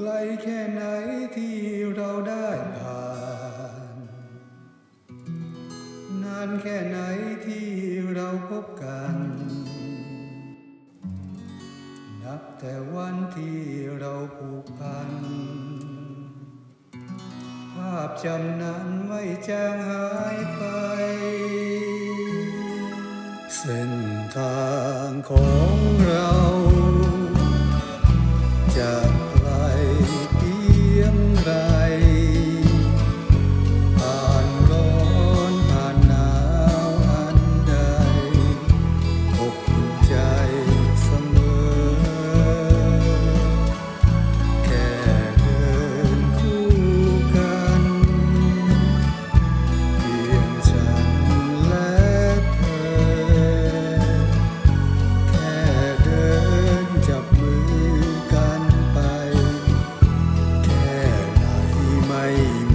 ไกลแค่ไหนที่เราได้ผ่าน นานแค่ไหนที่เราพบกัน นับแต่วันที่เราผูกพัน ภาพจำนั้นไม่จางหายไป เส้นทางของเรา ไม่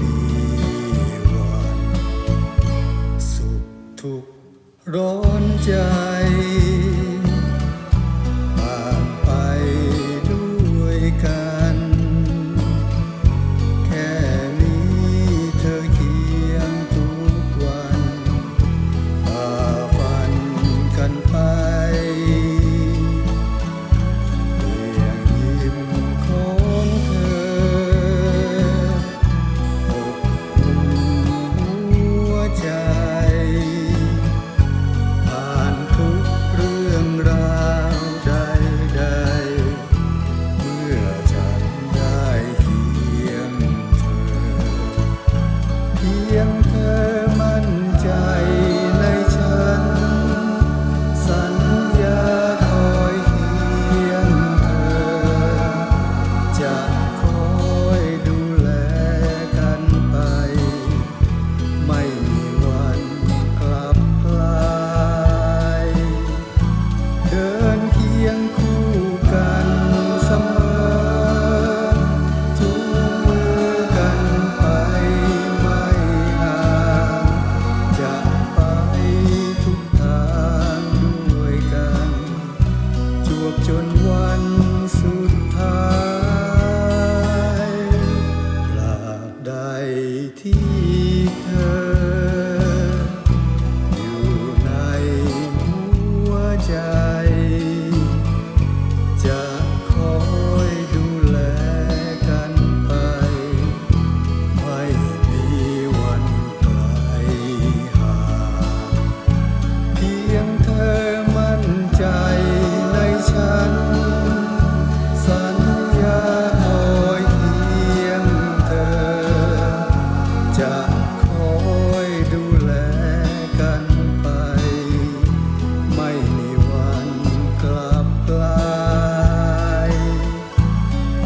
นวันสุดท้ายตราบใดที่